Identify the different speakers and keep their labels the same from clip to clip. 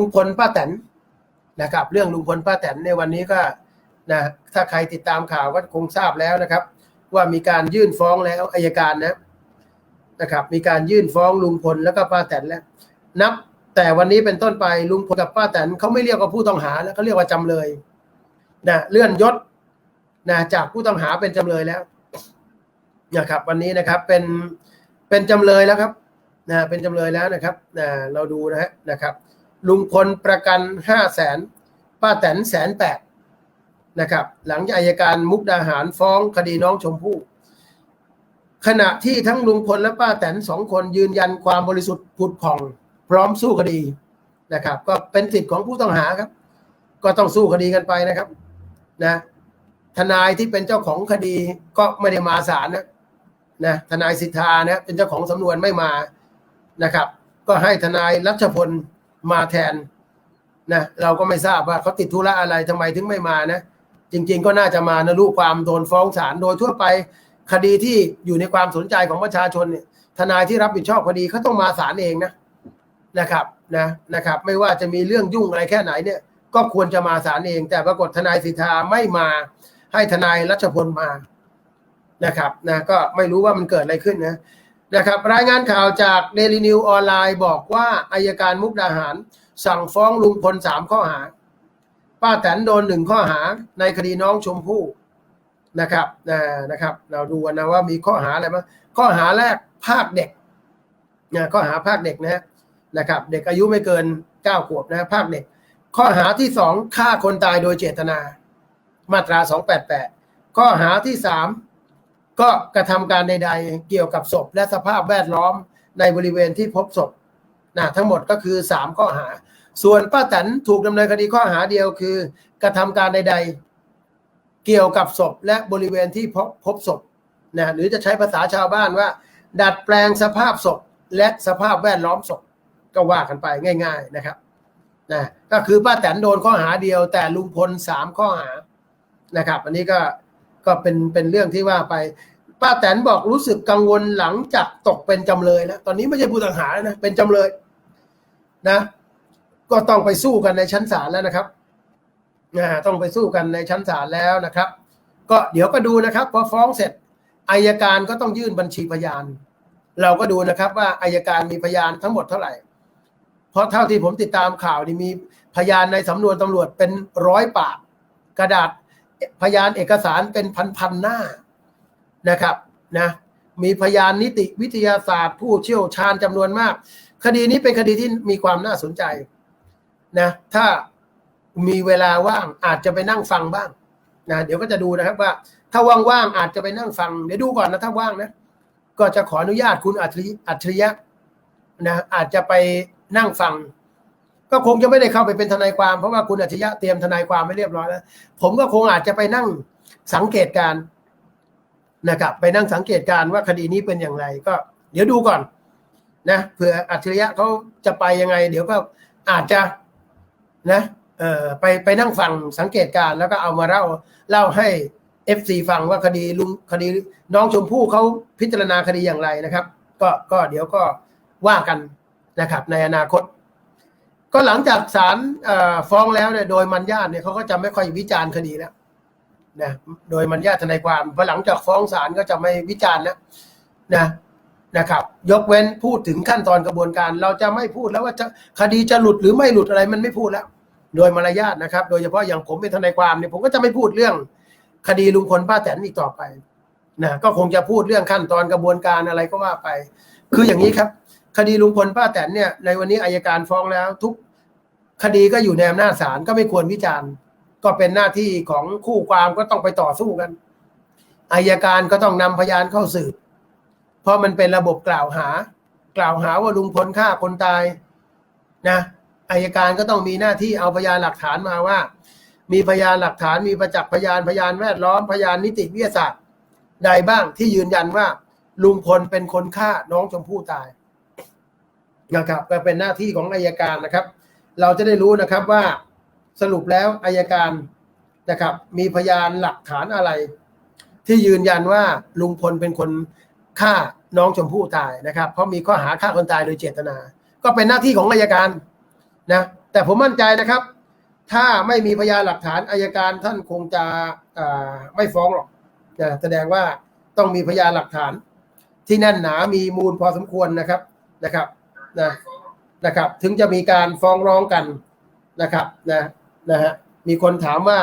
Speaker 1: ลุงพลป้าแตนนะครับ เรื่องลุงพลป้าแตนในวันนี้ก็นะถ้าใครติดตามข่าวก็คงทราบแล้วนะครับ ว่ามีการยื่นฟ้องแล้วอายการนะนะครับ มีการยื่นฟ้องลุงพลแล้วก็ป้าแตนแล้ว นับแต่วันนี้เป็นต้นไปลุงพลกับป้าแตนเขาไม่เรียกว่าผู้ต้องหาแล้วเขาเรียกว่าจำเลยนะเลื่อนยศนะจากผู้ต้องหาเป็นจำเลยแล้วนะครับ วันนี้นะครับเป็นเป็นจำเลยแล้วครับนะเป็นจำเลยแล้วนะครับนะเราดูนะฮะนะครับ ลุงพลประกันห้าแสนป้าแตนแสนแปดนะครับ หลังจากอายการมุกดาหารฟ้องคดีน้องชมพู่ขณะที่ทั้งลุงพลและป้าแตนสองคนยืนยันความบริสุทธิ์ผุดผ่อง พร้อมสู้คดีนะครับ ก็เป็นสิทธิ์ของผู้ต้องหาครับ ก็ต้องสู้คดีกันไปนะครับนะทนายที่เป็นเจ้าของคดีก็ไม่ได้มาศาลนะนะทนายสิทธานะเป็นเจ้าของสำนวนไม่มานะครับ ก็ให้ทนายรัชพล มาแทนนะเราก็ไม่ทราบว่าเขาติดธุระอะไรทำไมถึงไม่มานะ จริง ๆ ก็น่าจะมานะลูกความโดนฟ้องศาลโดยทั่วไปคดีที่อยู่ในความสนใจของประชาชนเนี่ยทนายที่รับผิดชอบคดีเขาต้องมาศาลเองนะนะครับนะนะครับ ไม่ว่าจะมีเรื่องยุ่งอะไรแค่ไหนเนี่ย ก็ควรจะมาศาลเอง แต่ปรากฏทนายสิทธาไม่มาให้ทนายรัชพลมานะครับนะก็ไม่รู้ว่ามันเกิดอะไรขึ้นนะ นะครับรายงานข่าวจากเดลินิวออนไลน์บอกว่าอายการมุกดาหาร สั่งฟ้องลุงพลสามข้อหา ป้าแตนโดนหนึ่งข้อหาในคดีน้องชมพู่นะครับนะนะครับ เราดูกันนะว่ามีข้อหาอะไรบ้างข้อหาแรกภาคเด็กนะข้อหาภาคเด็กนะฮะนะครับ เด็กอายุไม่เกินเก้าขวบนะภาคเด็ก ข้อหาที่สองฆ่าคนตายโดยเจตนา มาตราสองแปดแปดข้อหาที่สาม ก็กระทำการใด ๆ เกี่ยวกับศพและสภาพแวดล้อมในบริเวณที่พบศพนะทั้งหมดก็คือสามข้อหา ส่วนป้าแตนถูกดำเนินคดีข้อหาเดียวคือ กระทำการใด ๆ เกี่ยวกับศพและบริเวณที่พบพบศพนะหรือจะใช้ภาษาชาวบ้านว่า ดัดแปลงสภาพศพและสภาพแวดล้อมศพก็ว่ากันไปง่าย ๆนะครับนะก็คือป้าแตนโดนข้อหาเดียวแต่ลุงพลสามข้อหานะครับ อันนี้ก็ ก็เป็นเป็นเรื่องที่ว่าไป ป้าแตนบอกรู้สึกกังวลหลังจากตกเป็นจำเลยแล้วตอนนี้ไม่ใช่ผู้ต้องหาแล้วนะเป็นจำเลยนะ ก็ต้องไปสู้กันในชั้นศาลแล้วนะครับนะต้องไปสู้กันในชั้นศาลแล้วนะครับ ก็เดี๋ยวก็ดูนะครับพอฟ้องเสร็จอายการก็ต้องยื่นบัญชีพยาน เราก็ดูนะครับว่าอายการมีพยานทั้งหมดเท่าไหร่ เพราะเท่าที่ผมติดตามข่าวนี่มีพยานในสำนวนตำรวจเป็นร้อยปากกระดาษ พยานเอกสารเป็นพันๆหน้านะครับนะมีพยานนิติวิทยาศาสตร์ผู้เชี่ยวชาญจำนวนมาก คดีนี้เป็นคดีที่มีความน่าสนใจนะถ้ามีเวลาว่างอาจจะไปนั่งฟังบ้างนะเดี๋ยวก็จะดูนะครับว่า ถ้าว่างๆอาจจะไปนั่งฟัง เดี๋ยวดูก่อนนะถ้าว่างนะก็จะขออนุญาตคุณอัจฉริอัจฉริยะนะอาจจะไปนั่งฟัง ก็คงจะไม่ได้เข้าไปเป็นทนายความ เพราะว่าคุณอัจฉริยะเตรียมทนายความไม่เรียบร้อยแล้ว ผมก็คงอาจจะไปนั่งสังเกตการนะครับ ไปนั่งสังเกตการว่าคดีนี้เป็นอย่างไร ก็ เดี๋ยวดูก่อน นะเผื่ออัจฉริยะเขาจะไปยังไง เดี๋ยวก็อาจจะนะเอ่อไปไปนั่งฟังสังเกตการแล้วก็เอามาเล่าเล่าให้เอฟซีฟังว่าคดีลุงคดีน้องชมพู่เขาพิจารณาคดีอย่างไรนะครับ ก็ก็เดี๋ยวก็ว่ากันนะครับ ในอนาคต ก็หลังจากศาลฟ้องแล้วเนี่ยโดยมันญาติเนี่ยเขาก็จะไม่ค่อยวิจารณ์คดีแล้วนะโดยมันญาติทนายความพอหลังจากฟ้องศาลก็จะไม่วิจารณ์แล้วนะนะครับ ยกเว้นพูดถึงขั้นตอนกระบวนการ เราจะไม่พูดแล้วว่าจะคดีจะหลุดหรือไม่หลุดอะไรมันไม่พูดแล้ว โดยมารยาทนะครับ โดยเฉพาะอย่างผมเป็นทนายความเนี่ยผมก็จะไม่พูดเรื่อง คดีลุงพลป้าแตนอีกต่อไปนะก็คงจะพูดเรื่องขั้นตอนกระบวนการอะไรก็ว่าไป คืออย่างนี้ครับ คดีลุงพลป้าแตนเนี่ยในวันนี้อายการฟ้องแล้วทุก คดีก็อยู่ในอำนาจศาลก็ไม่ควรวิจารณ์ ก็เป็นหน้าที่ของคู่ความก็ต้องไปต่อสู้กันอายการก็ต้องนำพยานเข้าสืบ เพราะมันเป็นระบบกล่าวหา กล่าวหาว่าลุงพลฆ่าคนตายนะอายการก็ต้องมีหน้าที่เอาพยานหลักฐานมาว่า มีพยานหลักฐานมีประจักษ์พยานพยานแวดล้อมพยานนิติวิทยาศาสตร์ ใดบ้างที่ยืนยันว่า ลุงพลเป็นคนฆ่าน้องชมพู่ตายนะครับก็เป็นหน้าที่ของอายการนะครับ เราจะได้รู้นะครับว่าสรุปแล้วอายการนะครับ มีพยานหลักฐานอะไร ที่ยืนยันว่าลุงพลเป็นคนฆ่าน้องชมพู่ตายนะครับ เพราะมีข้อหาฆ่าคนตายโดยเจตนา ก็เป็นหน้าที่ของอายการนะแต่ผมมั่นใจนะครับ ถ้าไม่มีพยานหลักฐานอายการท่านคงจะไม่ฟ้องหรอกนะแสดงว่าต้องมีพยานหลักฐาน ที่แน่นหนามีมูลพอสมควรนะครับนะครับนะ นะครับ ถึงจะมีการฟ้องร้องกันนะครับนะนะฮะมีคนถามว่า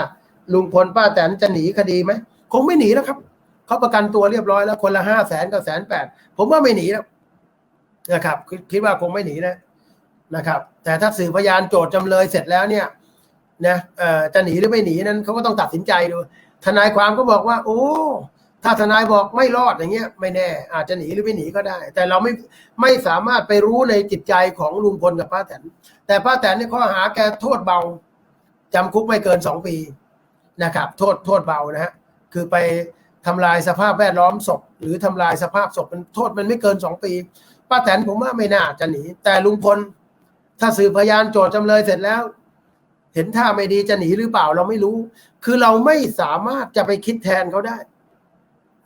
Speaker 1: ลุงพลป้าแตนจะหนีคดีไหมคงไม่หนีแล้วครับเขาประกันตัวเรียบร้อยแล้วคนละห้าแสนกับแสนแปดผมว่าไม่หนีแล้วนะครับ คิดคิดว่าคงไม่หนีนะนะครับ แต่ถ้าสื่อพยานโจทย์จำเลยเสร็จแล้วเนี่ยนะเอ่อจะหนีหรือไม่หนีนั้นเขาก็ต้องตัดสินใจดู ทนายความก็บอกว่า โอ้ ถ้าทนายบอกไม่รอดอย่างเงี้ยไม่แน่ อาจจะหนีหรือไม่หนีก็ได้ แต่เราไม่ไม่สามารถไปรู้ในจิตใจของลุงพลกับป้าแตนแต่ป้าแตนนี่ข้อหาแกโทษเบาจำคุกไม่เกินสองปีนะครับ โทษโทษเบานะฮะคือไปทำลายสภาพแวดล้อมศพ หรือทำลายสภาพศพมันโทษมันไม่เกินสองปีป้าแตนผมว่าไม่น่าจะหนี แต่ลุงพล ถ้าสืบพยานโจทย์จำเลยเสร็จแล้ว เห็นท่าไม่ดีจะหนีหรือเปล่าเราไม่รู้ คือเราไม่สามารถจะไปคิดแทนเขาได้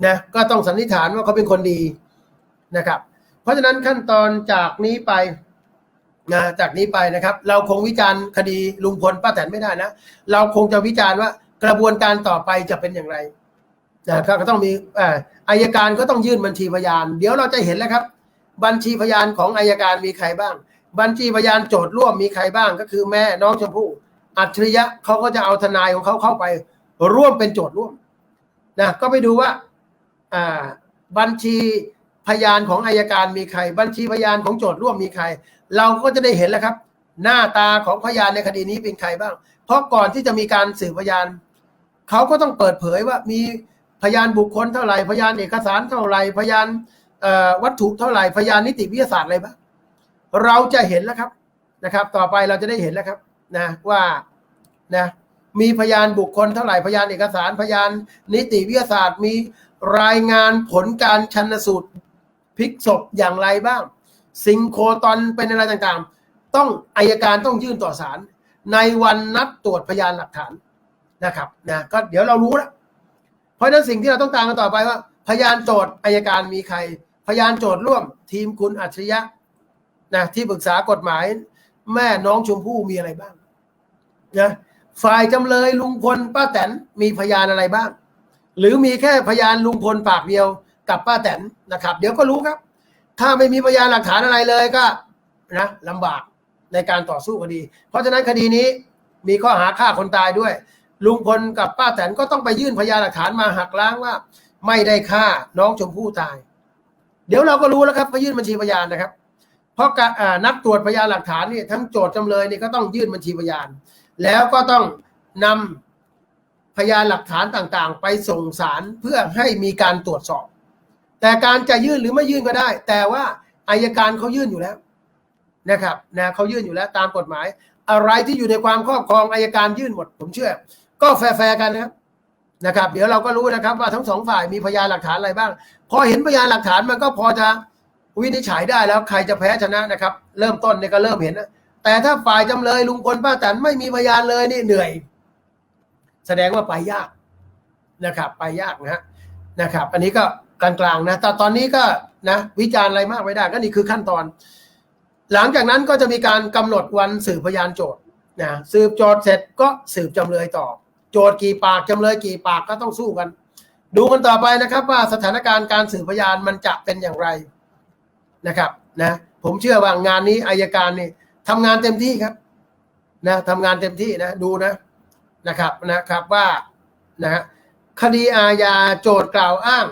Speaker 1: นะก็ต้องสันนิษฐานว่าเขาเป็นคนดีนะครับ เพราะฉะนั้นขั้นตอนจากนี้ไปนะจากนี้ไปนะครับ เราคงวิจารณ์คดีลุงพลป้าแตนไม่ได้นะ เราคงจะวิจารณ์ว่ากระบวนการต่อไปจะเป็นอย่างไรนะครับก็ต้องมีอายการก็ต้องยื่นบัญชีพยาน เดี๋ยวเราจะเห็นแล้วครับ บัญชีพยานของอายการมีใครบ้าง บัญชีพยานโจทย์ร่วมมีใครบ้างก็คือแม่น้องชมพู่อัจฉริยะเขาก็จะเอาทนายของเขาเข้าไป ร่วมเป็นโจทย์ร่วมนะก็ไปดูว่า บัญชีพยานของอายการมีใคร บัญชีพยานของโจทย์ร่วมมีใคร เราก็จะได้เห็นแล้วครับ หน้าตาของพยานในคดีนี้เป็นใครบ้าง เพราะก่อนที่จะมีการสืบพยานเขาก็ต้องเปิดเผยว่ามีพยานบุคคลเท่าไหร่พยานเอกสารเท่าไหร่พยานวัตถุเท่าไหร่พยานนิติวิทยาศาสตร์อะไรบ้างเราจะเห็นแล้วครับนะครับ ต่อไปเราจะได้เห็นแล้วครับนะว่านะมีพยานบุคคลเท่าไหร่พยานเอกสารพยานนิติวิทยาศาสตร์มี รายงานผลการชันสูตรพลิกศพอย่างไรบ้าง ซิงโครตอนเป็นอะไรต่างๆ ต้องอายการต้องยื่นต่อศาลในวันนัดตรวจพยานหลักฐานนะครับนะก็เดี๋ยวเรารู้แล้วเพราะฉะนั้นสิ่งที่เราต้องตามกันต่อไปว่า พยานโจทย์อายการมีใคร พยานโจทย์ร่วม ทีมคุณอัจฉริยะนะที่ปรึกษากฎหมาย แม่น้องชมพู่มีอะไรบ้างนะฝ่ายจำเลยลุงพลป้าแตนมีพยานอะไรบ้าง หรือมีแค่พยานลุงพลปากเดียวกับป้าแตนนะครับ เดี๋ยวก็รู้ครับ ถ้าไม่มีพยานหลักฐานอะไรเลยก็นะลำบากในการต่อสู้คดี เพราะฉะนั้นคดีนี้มีข้อหาฆ่าคนตายด้วย ลุงพลกับป้าแตนก็ต้องไปยื่นพยานหลักฐานมาหักล้างว่า ไม่ได้ฆ่าน้องชมพู่ตาย เดี๋ยวเราก็รู้แล้วครับไปยื่นบัญชีพยานนะครับ เพราะการนักตรวจพยานหลักฐานนี่ทั้งโจทย์จำเลยนี่ก็ต้องยื่นบัญชีพยาน แล้วก็ต้องนำ พยานหลักฐานต่างๆ ไปส่งศาลเพื่อให้มีการตรวจสอบ แต่การจะยื่นหรือไม่ยื่นก็ได้ แต่ว่าอายการเขายื่นอยู่แล้วนะครับนะเขายื่นอยู่แล้วตามกฎหมาย อะไรที่อยู่ในความครอบครองอายการยื่นหมด ผมเชื่อ ก็แฟร์ๆกันนะครับนะครับ เดี๋ยวเราก็รู้นะครับว่าทั้งสองฝ่ายมีพยานหลักฐานอะไรบ้าง พอเห็นพยานหลักฐานมันก็พอจะวินิจฉัยได้แล้วใครจะแพ้ชนะนะครับ เริ่มต้นเนี่ยก็เริ่มเห็นนะแต่ถ้าฝ่ายจำเลยลุงพลป้าแตนไม่มีพยานเลยนี่เหนื่อย แสดงว่าไปยากนะครับไปยากนะนะครับ อันนี้ก็กลางๆนะแต่ตอนนี้ก็นะวิจารณ์อะไรมากไม่ได้ก็นี่คือขั้นตอน หลังจากนั้นก็จะมีการกำหนดวันสืบพยานโจทย์นะสืบโจทย์เสร็จก็สืบจำเลยต่อ โจทย์กี่ปากจำเลยกี่ปากก็ต้องสู้กัน ดูกันต่อไปนะครับ ว่าสถานการณ์การสืบพยานมันจะเป็นอย่างไรนะครับนะผมเชื่อว่างานนี้อายการนี่ทำงานเต็มที่ครับนะทำงานเต็มที่นะดูนะ นะครับนะครับว่านะฮะคดีอาญาโจทกล่าวอ้าง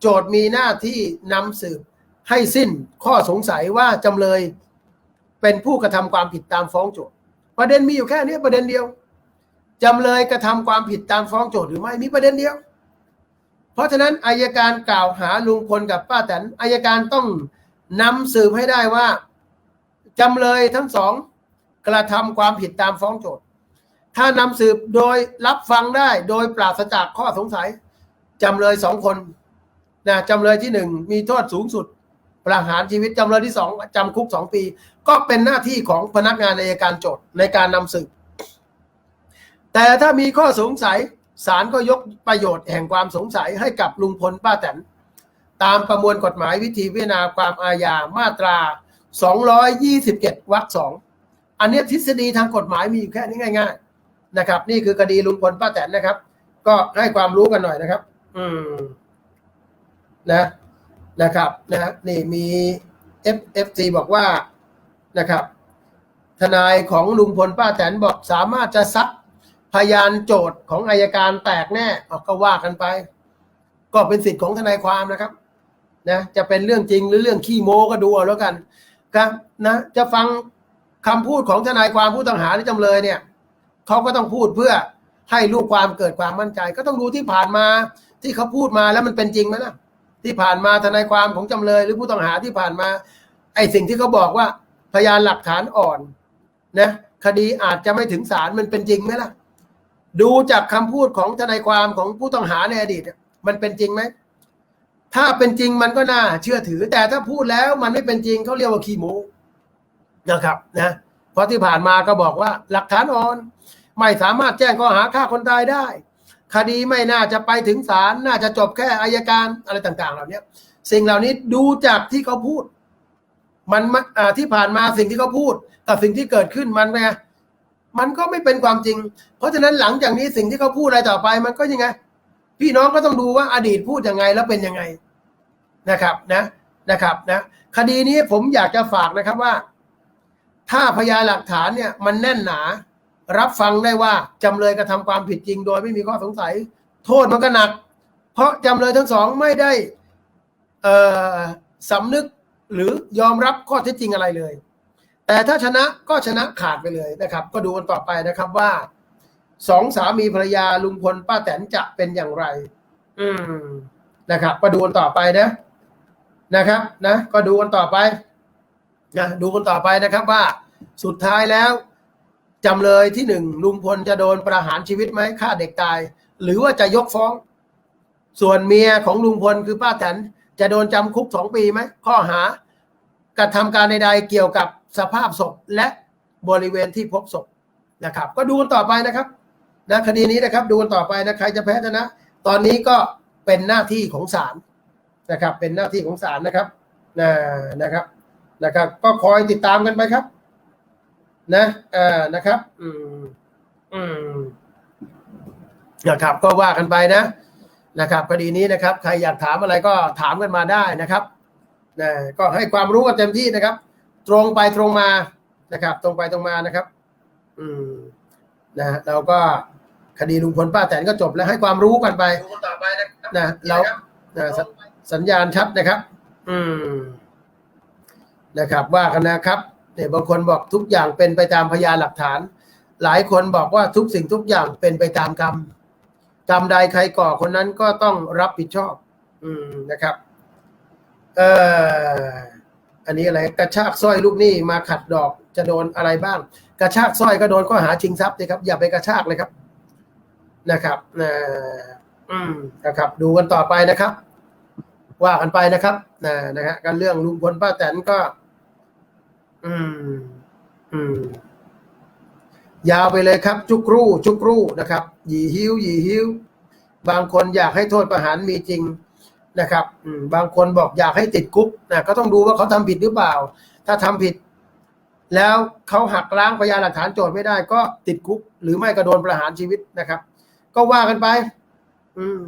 Speaker 1: โจทมีหน้าที่นำสืบให้สิ้นข้อสงสัยว่าจำเลยเป็นผู้กระทำความผิดตามฟ้องโจทประเด็นมีอยู่แค่นี้ประเด็นเดียวจำเลยกระทำความผิดตามฟ้องโจทหรือไม่มีประเด็นเดียว เพราะฉะนั้นอายการกล่าวหาลุงพลกับป้าแตนอายการต้องนำสืบให้ได้ว่าจำเลยทั้งสองกระทำความผิดตามฟ้องโจท ถ้านำสืบโดยรับฟังได้โดยปราศจากข้อสงสัยจำเลยสองคนนะจำเลยที่หนึ่งมีโทษสูงสุด ประหารชีวิตจำเลยที่สองจำคุกสองปี ก็เป็นหน้าที่ของพนักงานอัยการโจทย์ในการนำสืบ แต่ถ้ามีข้อสงสัยศาลก็ยกประโยชน์แห่งความสงสัยให้กับลุงพลป้าแตนตามประมวลกฎหมายวิธีพิจารณาความอาญามาตรา 227วรรคสองอันนี้ทฤษฎีทางกฎหมายมีอยู่แค่นี้ง่าย ๆ นะครับ นี่คือคดีลุงพลป้าแตนนะครับ ก็ให้ความรู้กันหน่อยนะครับ อืม นะ นะครับ นะ นี่มี F F C บอกว่านะครับ ทนายของลุงพลป้าแตนบอกสามารถจะซักพยานโจทย์ของอายการแตกแน่เอาก็ว่ากันไป ก็เป็นสิทธิ์ของทนายความนะครับ นะจะเป็นเรื่องจริงหรือเรื่องขี้โม้ก็ดูเอาแล้วกันครับนะ จะฟังคำพูดของทนายความผู้ต้องหาหรือจำเลยเนี่ย เขาก็ต้องพูดเพื่อให้ลูกความเกิดความมั่นใจ ก็ต้องดูที่ผ่านมาที่เขาพูดมาแล้วมันเป็นจริงไหมล่ะที่ผ่านมาทนายความของจำเลย หรือผู้ต้องหาที่ผ่านมา ไอ้สิ่งที่เขาบอกว่าพยานหลักฐานอ่อนนะคดีอาจจะไม่ถึงศาลมันเป็นจริงไหมล่ะ ดูจากคำพูดของทนายความของผู้ต้องหาในอดีตมันเป็นจริงไหมถ้าเป็นจริงมันก็น่าเชื่อถือ แต่ถ้าพูดแล้วมันไม่เป็นจริงเขาเรียกว่าขี้โม้นะครับนะเพราะที่ผ่านมาก็บอกว่าหลักฐานอ่อน ไม่สามารถแจ้งข้อหาฆ่าคนตายได้ คดีไม่น่าจะไปถึงศาลน่าจะจบแค่อายการอะไรต่าง ๆ เหล่านี้สิ่งเหล่านี้ดูจากที่เขาพูด มันมอ่าที่ผ่านมาสิ่งที่เขาพูดกับสิ่งที่เกิดขึ้นมันไงมันก็ไม่เป็นความจริง เพราะฉะนั้นหลังจากนี้สิ่งที่เขาพูดอะไรต่อไป มันก็ยังไง พี่น้องก็ต้องดูว่าอดีตพูดยังไงแล้วเป็นยังไงนะครับนะนะครับนะคดีนี้ผมอยากจะฝากนะครับว่า ถ้าพยานหลักฐานเนี่ย มันแน่นหนา รับฟังได้ว่าจำเลยกระทำความผิดจริงโดยไม่มีข้อสงสัย โทษมันก็หนัก เพราะจำเลยทั้งสองไม่ได้สำนึกหรือยอมรับข้อเท็จจริงอะไรเลย แต่ถ้าชนะก็ชนะขาดไปเลยนะครับ ก็ดูกันต่อไปนะครับว่าสองสามีภรรยาลุงพลป้าแตนจะเป็นอย่างไร อืมนะครับก็ดูกันต่อไปนะนะครับ นะ ก็ดูกันต่อไปนะดูกันต่อไปนะครับว่าสุดท้ายแล้ว จำเลยที่หนึ่งลุงพลจะโดนประหารชีวิตไหมฆ่าเด็กตาย หรือว่าจะยกฟ้อง ส่วนเมียของลุงพลคือป้าแตนจะโดนจำคุกสองปีไหมข้อหากระทำการใดๆเกี่ยวกับสภาพศพและบริเวณที่พบศพนะครับ ก็ดูกันต่อไปนะครับนะคดีนี้นะครับดูกันต่อไปนะใครจะแพ้ชนะ ตอนนี้ก็เป็นหน้าที่ของศาลนะครับ เป็นหน้าที่ของศาลนะครับนะนะครับนะครับ ก็คอยติดตามกันไปครับ นะเอ่อนะครับ อืมอืมนะครับ ก็ว่ากันไปนะ นะครับคดีนี้นะครับ ใครอยากถามอะไรก็ถามกันมาได้นะครับนะก็ให้ความรู้กันเต็มที่นะครับ ตรงไปตรงมานะครับ ตรงไปตรงมานะครับ อืมนะเราก็คดีลุงพลป้าแตนก็จบแล้วให้ความรู้กันไปนะเรานะสสัญญาณชัดนะครับ อืมนะครับ ว่ากันนะครับ เนี่บางคนบอกทุกอย่างเป็นไปตามพยานหลักฐาน หลายคนบอกว่าทุกสิ่งทุกอย่างเป็นไปตามกรรม กรรมใดใครก่อคนนั้นก็ต้องรับผิดชอบ อืมนะครับเอ่ออันนี้อะไรกระชากสร้อยลูกหนี้มาขัดดอกจะโดนอะไรบ้าง กระชากสร้อยก็โดนข้อหาชิงทรัพย์เลยครับ อย่าไปกระชากเลยครับ นะครับนะอืมนะครับ ดูกันต่อไปนะครับ ว่ากันไปนะครับนะนะฮะกันเรื่องลุงพลป้าแตนก็ อืม อืม ยาวไปเลยครับ จุกรูจุกรูนะครับ หยีหิวหยีหิวบางคนอยากให้โทษประหารมีจริงนะครับอืมบางคนบอกอยากให้ติดคุกนะก็ต้องดูว่าเขาทำผิดหรือเปล่า ถ้าทำผิด แล้วเขาหักล้างพยานหลักฐานโจทย์ไม่ได้ ก็ติดคุก หรือไม่ก็โดนประหารชีวิตนะครับ ก็ว่ากันไป อืม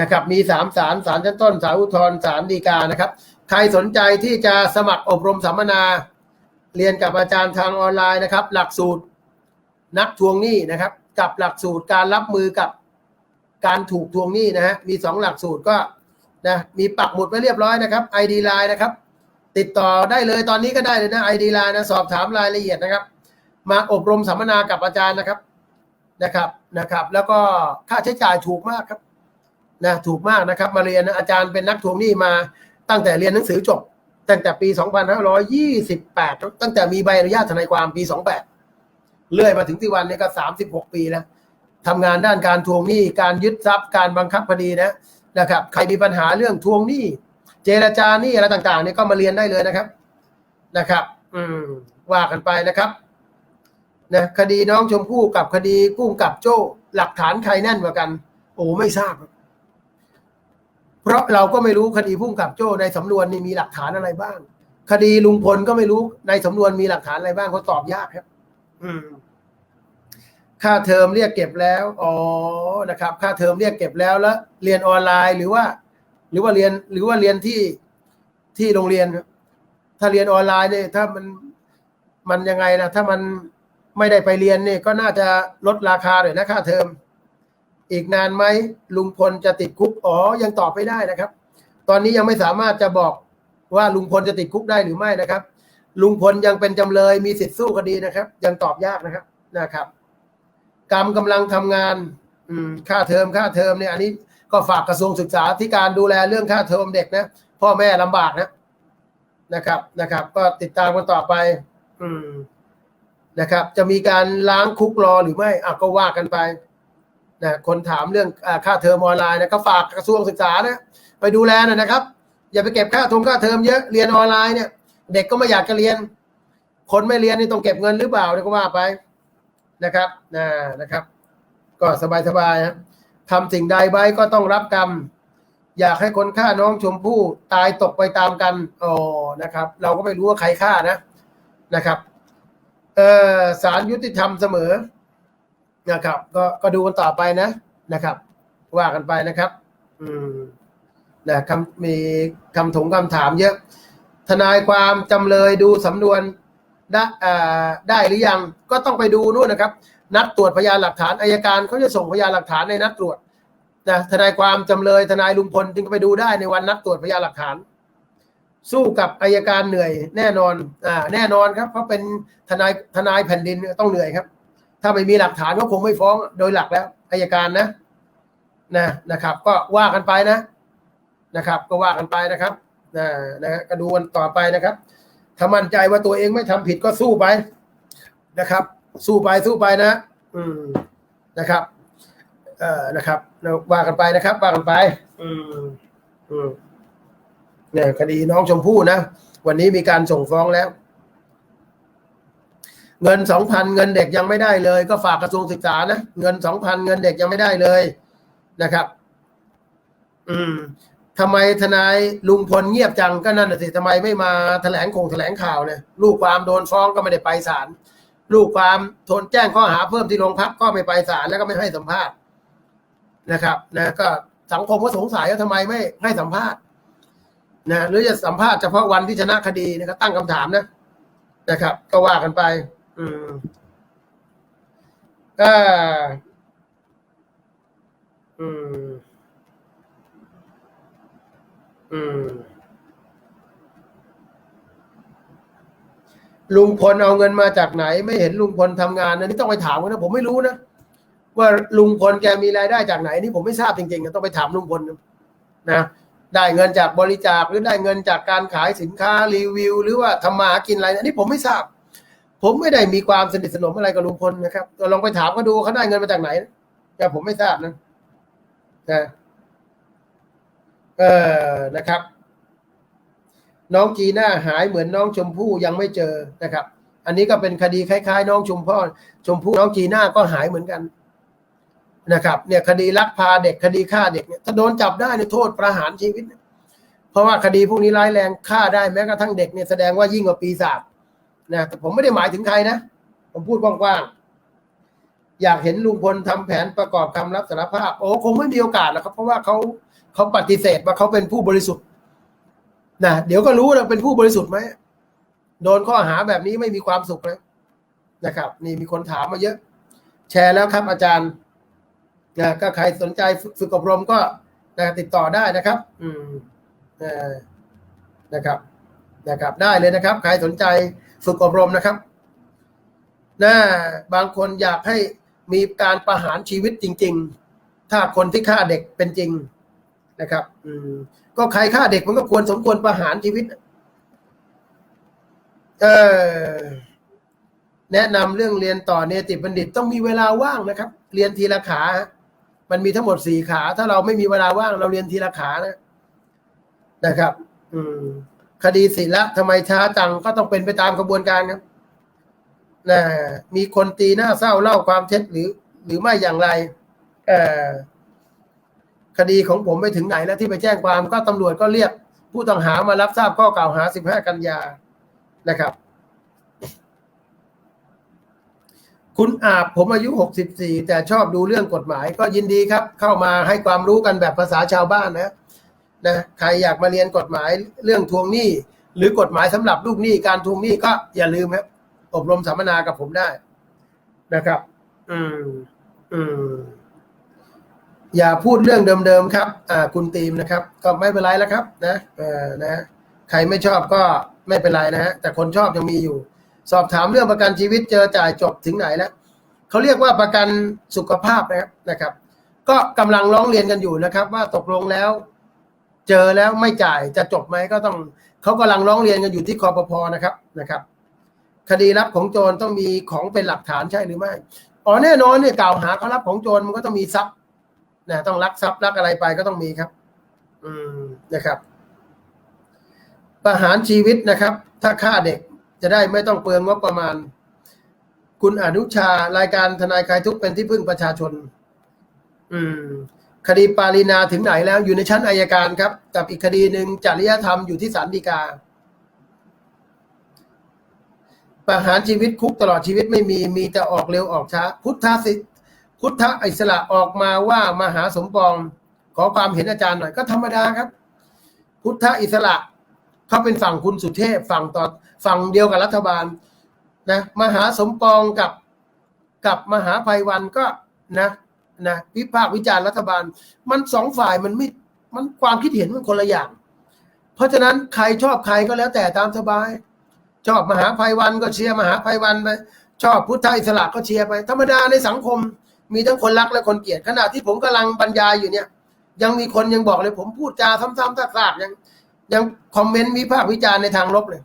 Speaker 1: นะครับ มีสามศาลศาลชั้นต้นศาลอุทธรณ์ศาลฎีกานะครับ ใครสนใจที่จะสมัครอบรมสัมมนา เรียนกับอาจารย์ทางออนไลน์นะครับ หลักสูตรนักทวงหนี้นะครับ กับหลักสูตรการรับมือกับการถูกทวงหนี้นะฮะมีสองหลักสูตรก็นะมีปักหมุดไว้เรียบร้อยนะครับ ID Line นะครับ ติดต่อได้เลยตอนนี้ก็ได้เลยนะ ID Line นะสอบถามรายละเอียดนะครับ มาอบรมสัมมนากับอาจารย์นะครับนะครับนะครับ แล้วก็ค่าใช้จ่ายถูกมากครับนะถูกมากนะครับ มาเรียนนะอาจารย์เป็นนักทวงหนี้มา ตั้งแต่เรียนหนังสือจบ ตั้งแต่ปี 2528 ตั้งแต่มีใบอนุญาตทนายความปี 28 เรื่อยมาถึงที่วันนี้ก็ 36 ปีแล้วทำงานด้านการทวงหนี้ การยึดทรัพย์ การบังคับคดีนะนะครับ ใครมีปัญหาเรื่องทวงหนี้ เจรจาหนี้อะไรต่างๆเนี่ยก็มาเรียนได้เลยนะครับ นะครับ อืม ว่ากันไปนะครับ นะคดีน้องชมพู่กับคดีกุ้งกับโจ้ หลักฐานใครแน่นกว่ากัน โอ้ไม่ทราบ เพราะเราก็ไม่รู้คดีพุ่งกับโจ้ในสำนวนนี่มีหลักฐานอะไรบ้าง คดีลุงพลก็ไม่รู้ในสำนวนมีหลักฐานอะไรบ้างเขาตอบยากครับ อืม ค่าเทอมเรียกเก็บแล้วอ๋อนะครับ ค่าเทอมเรียกเก็บแล้วแล้ว เรียนออนไลน์หรือว่า หรือว่าเรียนหรือว่าเรียนที่ที่โรงเรียนครับถ้าเรียนออนไลน์เนี่ยถ้ามันมันยังไงนะถ้ามันไม่ได้ไปเรียนเนี่ยก็น่าจะลดราคาหน่อยนะค่าเทอม อีกนานไหมลุงพลจะติดคุกอ๋อยังตอบไม่ได้นะครับ ตอนนี้ยังไม่สามารถจะบอกว่าลุงพลจะติดคุกได้หรือไม่นะครับ ลุงพลยังเป็นจำเลยมีสิทธิ์สู้คดีนะครับ ยังตอบยากนะครับนะครับ กรรมกำลังทำงานค่าเทอมค่าเทอมเนี่ยอันนี้ก็ฝากกระทรวงศึกษาที่การดูแลเรื่องค่าเทอมเด็กนะพ่อแม่ลำบากนะนะครับนะครับ ก็ติดตามกันต่อไป อืมนะครับ จะมีการล้างคุกรอหรือไม่อะก็ว่ากันไป นะคนถามเรื่องค่าเทอมออนไลน์นะก็ฝากกระทรวงศึกษานะไปดูแลหน่อยนะครับ อย่าไปเก็บค่าทงค่าเทอมเยอะเรียนออนไลน์เนี่ย เด็กก็ไม่อยากจะเรียน คนไม่เรียนนี่ต้องเก็บเงินหรือเปล่าเนี่ยก็ว่าไปนะครับนะนะครับ ก็สบายๆนะทำสิ่งใดไว้ก็ต้องรับกรรม อยากให้คนฆ่าน้องชมพู่ตายตกไปตามกันอ๋อนะครับ เราก็ไม่รู้ว่าใครฆ่านะนะครับเออสารยุติธรรมเสมอ นะครับ ก็ก็ดูกันต่อไปนะนะครับ ว่ากันไปนะครับ อืมนะคำมีคำถงคำถามเยอะ ทนายความจำเลยดูสำนวนได้ได้หรือยังก็ต้องไปดูนู่นนะครับ นัดตรวจพยานหลักฐานอายการเขาจะส่งพยานหลักฐานในนัดตรวจนะทนายความจำเลยทนายลุงพลจึงไปดูได้ในวันนัดตรวจพยานหลักฐาน สู้กับอายการเหนื่อยแน่นอนอ่าแน่นอนครับเพราะเป็นทนายทนายแผ่นดินต้องเหนื่อยครับ ถ้าไม่มีหลักฐานก็คงไม่ฟ้องโดยหลักแล้วอายการนะนะนะครับ ก็ว่ากันไปนะนะครับ ก็ว่ากันไปนะครับนะนะฮะก็ดูกันต่อไปนะครับ ถ้ามั่นใจว่าตัวเองไม่ทำผิดก็สู้ไปนะครับ สู้ไปสู้ไปนะ อืมนะครับเอ่อนะครับว่ากันไปนะครับว่ากันไป อืมอืมเนี่ยคดีน้องชมพู่นะ วันนี้มีการส่งฟ้องแล้ว เงินสองพันเงินเด็กยังไม่ได้เลย ก็ฝากกระทรวงศึกษานะเงินสองพันเงินเด็กยังไม่ได้เลยนะครับ อืมทำไมทนายลุงพลเงียบจังก็นั่นน่ะสิทำไมไม่มาแถลงคงแถลงข่าวเนี่ยลูกความโดนฟ้องก็ไม่ได้ไปศาลลูกความโทนแจ้งข้อหาเพิ่มที่โรงพักก็ไม่ไปศาลแล้วก็ไม่ให้สัมภาษณ์นะครับ นะก็สังคมก็สงสัยว่าทำไมไม่ให้สัมภาษณ์นะหรือจะสัมภาษณ์เฉพาะวันที่ชนะคดีนะครับตั้งคำถามนะนะครับ ก็ว่ากันไป อืมก็อืม อืม ลุงพลเอาเงินมาจากไหน ไม่เห็นลุงพลทำงานอันนี้ต้องไปถามกันนะผมไม่รู้นะว่าลุงพลแกมีรายได้จากไหนนี่ผมไม่ทราบจริงๆนะต้องไปถามลุงพลนะได้เงินจากบริจาคหรือได้เงินจากการขายสินค้ารีวิว หรือว่าทำมาหากินอะไรอันนี้ผมไม่ทราบ ผมไม่ได้มีความสนิทสนมอะไรกับลุงพลนะครับก็ลองไปถามเขาดูเขาได้เงินมาจากไหนแต่ผมไม่ทราบนะนะเออนะครับ น้องจีน่าหายเหมือนน้องชมพู่ยังไม่เจอนะครับ อันนี้ก็เป็นคดีคล้าย ๆ น้องชมพ่อชมพู่น้องจีน่าก็หายเหมือนกันนะครับ เนี่ยคดีลักพาเด็กคดีฆ่าเด็กเนี่ยถ้าโดนจับได้ในยโทษประหารชีวิต เพราะว่าคดีพวกนี้ร้ายแรงฆ่าได้แม้กระทั่งเด็กเนี่ยแสดงว่ายิ่งกว่าปีศาจ นะแต่ผมไม่ได้หมายถึงใครนะ ผมพูดกว้างๆอยากเห็นลุงพลทำแผนประกอบคำรับสารภาพ โอ้คงไม่มีโอกาสหรอกครับเพราะว่าเขาเขาปฏิเสธว่าเขาเป็นผู้บริสุทธิ์นะเดี๋ยวก็รู้นะเป็นผู้บริสุทธิ์ไหมโดนข้อหาแบบนี้ไม่มีความสุขเลยนะครับ นี่มีคนถามมาเยอะ แชร์แล้วครับอาจารย์นะก็ใครสนใจฝึกอบรมก็นะติดต่อได้นะครับ อืมนะครับนะครับ ได้เลยนะครับ ใครสนใจ ฝึกอบรมนะครับนะบางคนอยากให้มีการประหารชีวิตจริง ๆ ถ้าคนที่ฆ่าเด็กเป็นจริงนะครับ อืมก็ใครฆ่าเด็กมันก็ควรสมควรประหารชีวิต เออแนะนำเรื่องเรียนต่อเนติบัณฑิตต้องมีเวลาว่างนะครับ เรียนทีละขา มันมีทั้งหมดสี่ขา ถ้าเราไม่มีเวลาว่างเราเรียนทีละขานะ นะครับ อืม คดีศิละทำไมช้าจังก็ต้องเป็นไปตามกระบวนการครับนะมีคนตีหน้าเศร้าเล่าความเท็จหรือ หรือไม่อย่างไรคดีของผมไปถึงไหนแล้วที่ไปแจ้งความก็ตำรวจก็เรียก ผู้ต้องหามารับทราบข้อกล่าวหา 15 กันยานะครับ คุณอาบผมอายุ 64 แต่ชอบดูเรื่องกฎหมาย ก็ยินดีครับ เข้ามาให้ความรู้กันแบบภาษาชาวบ้านนะ นะใครอยากมาเรียนกฎหมายเรื่องทวงหนี้ หรือกฎหมายสำหรับลูกหนี้การทวงหนี้ก็อย่าลืมครับ อบรมสัมมนากับผมได้นะครับ อืมอืมอย่าพูดเรื่องเดิมๆครับ อ่า คุณตีมนะครับ ก็ไม่เป็นไรแล้วครับ นะเออนะใครไม่ชอบก็ไม่เป็นไรนะฮะแต่คนชอบยังมีอยู่ สอบถามเรื่องประกันชีวิตเจอจ่ายจบถึงไหนแล้วเขาเรียกว่าประกันสุขภาพนะครับนะครับ ก็กำลังร้องเรียนกันอยู่นะครับ ว่าตกลงแล้ว เจอแล้วไม่จ่ายจะจบไหมก็ต้องเขากำลังร้องเรียนกันอยู่ที่คอปพอนะครับนะครับ คดีรับของโจรต้องมีของเป็นหลักฐานใช่หรือไม่อ๋อแน่นอนเนี่ยกล่าวหาเขารับของโจรมันก็ต้องมีทรัพย์นะต้องลักทรัพย์ลักอะไรไปก็ต้องมีครับ อืมนะครับ ประหารชีวิตนะครับ ถ้าฆ่าเด็กจะได้ไม่ต้องเปลืองงบประมาณ คุณอนุชารายการทนายคลายทุกข์เป็นที่พึ่งประชาชน อืม คดีปารีนาถึงไหนแล้วอยู่ในชั้นอายการครับ กับอีกคดีหนึ่งจริยธรรมอยู่ที่ศาลฎีกา ประหารชีวิตคุกตลอดชีวิตไม่มีมีแต่ออกเร็วออกช้า พุทธสิพุทธอิสระออกมาว่ามหาสมปอง ขอความเห็นอาจารย์หน่อยก็ธรรมดาครับ พุทธอิสระเขาเป็นฝั่งคุณสุเทพฝั่งต่อฝั่งเดียวกับรัฐบาลนะมหาสมปองกับกับมหาภัยวันก็นะ นะวิพากษ์วิจารณ์รัฐบาล มันสองฝ่ายมันไม่มันความคิดเห็นมันคนละอย่าง เพราะฉะนั้นใครชอบใครก็แล้วแต่ตามสบาย ชอบมหาภัยวันก็เชียร์มหาภัยวันไปชอบพุทธอิสระก็เชียร์ไปธรรมดาในสังคม มีทั้งคนรักและคนเกลียดขณะที่ผมกำลังบรรยายอยู่เนี่ย ยังมีคนยังบอกเลย ผมพูดจาซ้ำๆซากๆยังยังคอมเมนต์วิพากษ์วิจารณ์ในทางลบเลย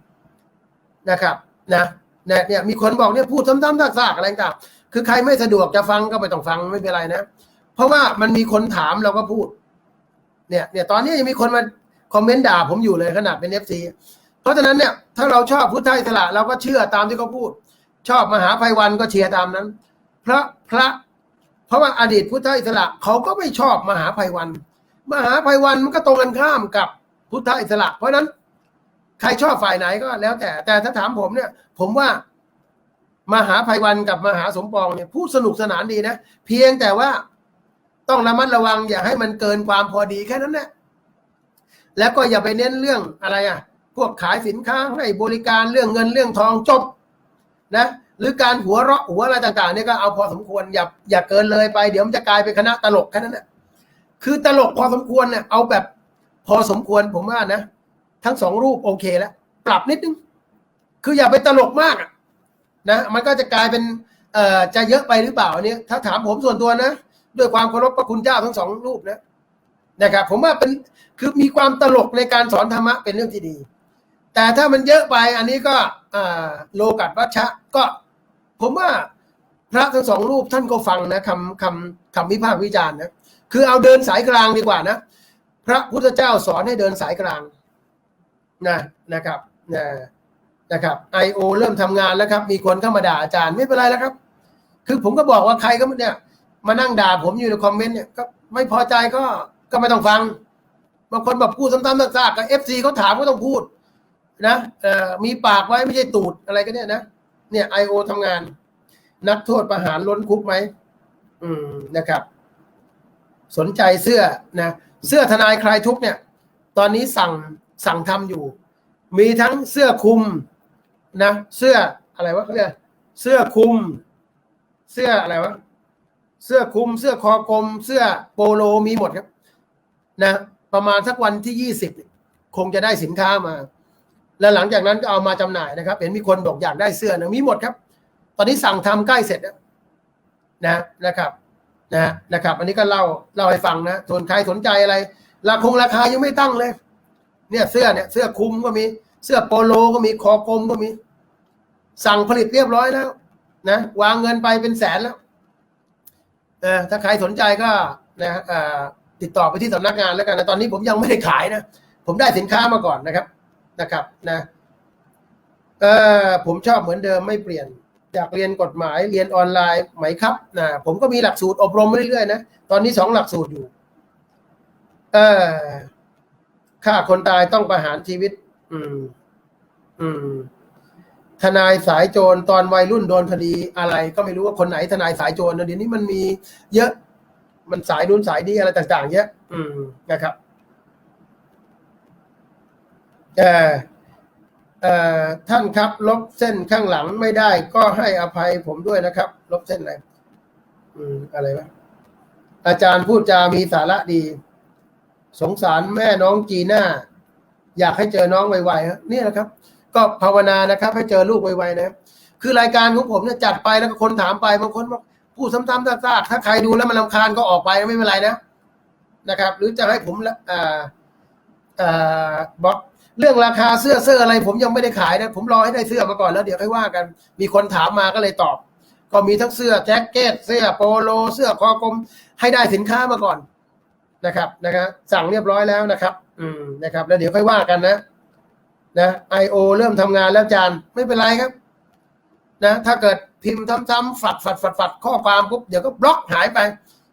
Speaker 1: นะครับ นะเนี่ยเนี่ยมีคนบอกเนี่ยพูดซ้ำๆซากๆอะไรต่าง คือใครไม่สะดวกจะฟังก็ไม่ต้องฟังไม่เป็นไรนะ เพราะว่ามันมีคนถามเราก็พูด เนี่ย เนี่ย ตอนนี้ยังมีคนมาคอมเมนต์ด่าผมอยู่เลยขนาดเป็นเอฟซีเพราะฉะนั้นเนี่ย ถ้าเราชอบพุทธอิสระเราก็เชื่อตามที่เขาพูด ชอบมหาภัยวันก็เชียร์ตามนั้น พระพระ เพราะว่าอดีตพุทธอิสระเขาก็ไม่ชอบมหาภัยวัน มหาภัยวันมันก็ตรงกันข้ามกับพุทธอิสระ เพราะฉะนั้น ใครชอบฝ่ายไหนก็แล้วแต่แต่ถ้าถามผมเนี่ย ผมว่า มหาภัยวันกับมหาสมปองเนี่ยพูดสนุกสนานดีนะ เพียงแต่ว่าต้องระมัดระวังอย่าให้มันเกินความพอดีแค่นั้นแหละแล้วก็อย่าไปเน้นเรื่องอะไรอะ พวกขายสินค้าให้บริการเรื่องเงินเรื่องทองจบนะหรือการหัวเราะหัวอะไรต่างๆเนี่ยก็เอาพอสมควรอย่าอย่าเกินเลยไป เดี๋ยวมันจะกลายเป็นคณะตลกแค่นั้นแหละคือตลกพอสมควรเนี่ยเอาแบบพอสมควรผมว่านะ ทั้งสองรูปโอเคแล้ว ปรับนิดนึง คืออย่าไปตลกมากอะ นะมันก็จะกลายเป็นเอ่อจะเยอะไปหรือเปล่าเนี่ยถ้าถามผมส่วนตัวนะ ด้วยความเคารพพระคุณเจ้าทั้งสองรูปนะนะครับผมว่าเป็นคือมีความตลกในการสอนธรรมะเป็นเรื่องที่ดี แต่ถ้ามันเยอะไปอันนี้ก็อ่าโลกัตวัชชะก็ ผมว่าพระทั้งสองรูปท่านก็ฟังนะคำคำคำวิพากษ์วิจารณ์นะคือเอาเดินสายกลางดีกว่านะ พระพุทธเจ้าสอนให้เดินสายกลางนะนะครับนะ นะครับไอโอเริ่มทำงานแล้วครับ มีคนเข้ามาด่าอาจารย์ไม่เป็นไรแล้วครับ คือผมก็บอกว่าใครก็เนี่ย มานั่งด่าผมอยู่ในคอมเมนต์เนี่ยก็ไม่พอใจก็ก็ไม่ต้องฟังบางคนแบบพูดซ้ำๆซากๆกับเอฟซีเขาถามก็ต้องพูด นะเอ่อมีปากไว้ไม่ใช่ตูดอะไรก็เนี่ยนะเนี่ยไอโอทำงาน นักโทษประหารล้นคุกไหมอืมนะครับ สนใจเสื้อนะเสื้อทนายคลายทุกเนี่ย ตอนนี้สั่งสั่งทำอยู่ มีทั้งเสื้อคลุม นะ เสื้ออะไรวะเขาเรียกเสื้อคลุม เสื้ออะไรวะเสื้อคลุม เสื้อคอกลม เสื้อโปโลมีหมดครับ นะ ประมาณสักวันที่ยี่สิบคงจะได้สินค้ามา แล้วหลังจากนั้นก็เอามาจำหน่ายนะครับ เห็นมีคนบอกอยากได้เสื้อนะมีหมดครับ ตอนนี้สั่งทำใกล้เสร็จแล้วนะนะครับ นะนะครับ อันนี้ก็เล่าเล่าให้ฟังนะส่วนใครสนใจอะไรราคงราคายังไม่ตั้งเลย เนี่ยเสื้อเนี่ย เสื้อคลุมก็มี เสื้อโปโลก็มีคอกลมก็มี สั่งผลิตเรียบร้อยแล้ว นะวางเงินไปเป็นแสนแล้วเออถ้าใครสนใจก็นะติดต่อไปที่สำนักงานแล้วกันนะตอนนี้ผมยังไม่ได้ขายนะ ผมได้สินค้ามาก่อนนะครับนะครับนะเออผมชอบเหมือนเดิมไม่เปลี่ยนอยากเรียนกฎหมายเรียนออนไลน์ไหมครับนะผมก็มีหลักสูตรอบรมเรื่อยๆนะตอนนี้สองหลักสูตรอยู่เออฆ่าคนตายต้องประหารชีวิต อืม อืม ทนายสายโจรตอนวัยรุ่นโดนคดีอะไร ก็ไม่รู้ว่าคนไหนทนายสายโจรนะเดี๋ยวนี้มันมีเยอะ มันสายนู้นสายนี้อะไรต่างๆเยอะ อืมนะครับเอ่อเอ่อท่านครับ ลบเส้นข้างหลังไม่ได้ ก็ให้อภัยผมด้วยนะครับ ลบเส้นอะไรอืมอะไรวะอาจารย์พูดจามีสาระดี สงสารแม่น้องจีน่า อยากให้เจอน้องไวๆฮะเนี่ยนะครับ ก็ภาวนานะครับ ให้เจอลูกไวๆนะครับคือรายการของผมเนี่ยจัดไปแล้วก็คนถามไปบางคนบอกพูดซ้ำๆซากๆถ้าใครดูแล้วมันรำคาญก็ออกไปไม่เป็นไรนะนะครับ หรือจะให้ผมละอ่าอ่าบอกเรื่องราคาเสื้อเสื้ออะไร ผมยังไม่ได้ขายนะผมรอให้ได้เสื้อมาก่อนแล้วเดี๋ยวค่อยว่ากัน มีคนถามมาก็เลยตอบ ก็มีทั้งเสื้อแจ็คเก็ตเสื้อโปโล เสื้อคอกลมให้ได้สินค้ามาก่อนนะครับนะครับสั่งเรียบร้อยแล้วนะครับ อืมนะครับ แล้วเดี๋ยวค่อยว่ากันนะ นะไอโอเริ่มทำงานแล้วจานไม่เป็นไรครับ นะ ถ้าเกิดพิมพ์ซ้ำๆฝัดฝัดฝัดฝัดข้อความปุ๊บเดี๋ยวก็บล็อกหายไป